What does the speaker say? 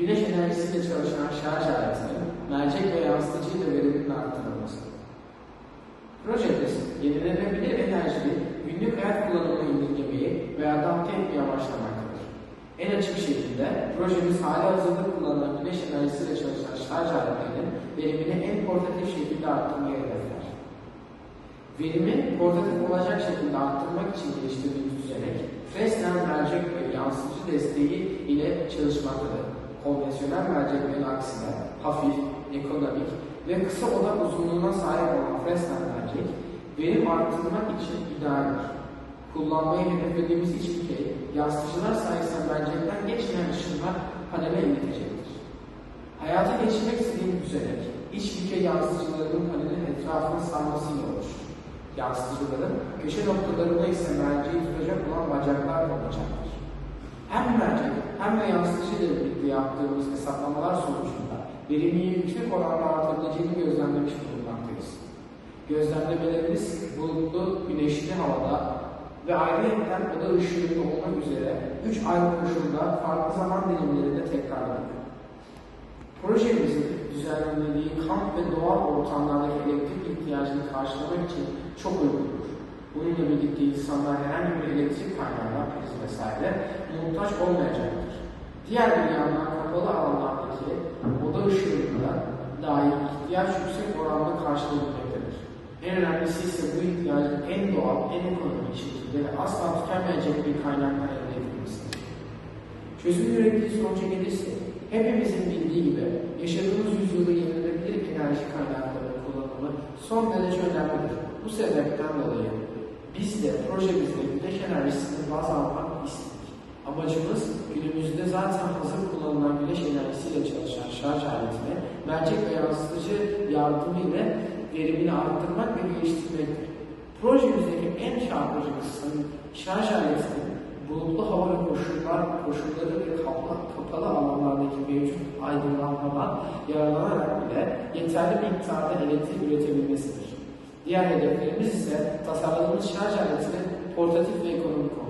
güneş enerjisiyle çalışan şarj aletinin mercek ve yansıtıcı ile veriminin arttırılması. Projemiz, yenilenebilir enerjiyi günlük hayat kullanımına indirgemeyi ve adapte etmeyi amaçlamaktadır. En açık şekilde projemiz hali hazırda kullanılan güneş enerjisiyle çalışan şarj aletlerinin verimini en portatif şekilde arttırmayı hedefler. Verimi portatif olacak şekilde arttırmak için geliştirdiğimiz düzenek, Fresnel mercek ve yansıtıcı desteği ile çalışmaktadır. Konvansiyonel merceklerin aksine hafif, ekonomik ve kısa odak uzunluğuna sahip olan Fresnel mercek, verim arttırmak için idealdir. Kullanmayı hedeflediğimiz iç dikey, yansıtıcılar sayesinde mercekten geçmeyen ışınlar panele iletecektir. Hayata geçirmek istediğim düzenek, iç dikey yansıtıcılarının panelin etrafını sarmasıyla oluşur. Yansıtıcıların köşe noktalarında ise merceği tutacak olan bacaklar olacaktır. Hem mercek hem de yansıtıcı yaptığımız hesaplamalar sonucunda verimi yüksek oranda artabileceğini gözlemlemiş bulunmaktayız. Gözlemlemelerimiz bulutlu, güneşli havada ve ayrıca oda ışığında olmak üzere üç ayrı koşulda farklı zaman dilimlerinde tekrarlanıyor. Projemizin düzenlendiği kamp ve doğal ortamlardaki elektrik ihtiyacını karşılamak için çok uygundur. Bununla birlikte insanlar herhangi bir elektrik kaynağına, priz vesaire muhtaç olmayacaktır. Diğer bir kapalı alanlardaki oda ışığında dair ihtiyaç yüksek oranda karşılayabilmektedir. En önemlisi ise bu ihtiyacın en doğal, en ekonomik şekilde ve asla tükenmeyecek bir kaynaktan elde edilmesidir. Çözüm ürettiği sonuca gelirse, hepimizin bildiği gibi yaşadığımız yüzyılda yenilenebilir enerji kaynaklarının kullanımı son derece önemlidir. Bu sebepten dolayı biz de projemizde güneş enerjisini baz almak istedik. Amacımız güneş enerjisiyle çalışan şarj aletini mercek ve yansıtıcı yardımı ile verimini arttırmak ve geliştirmektir. Projemizdeki en çarpıcı kısım şarj aletinin bulutlu hava koşullar, koşulları ve kapalı, kapalı alanlardaki mevcut aydınlanmadan yararlanarak bile yeterli miktarda elektrik üretebilmesidir. Diğer hedeflerimiz ise tasarladığımız şarj aletinin portatif ve ekonomik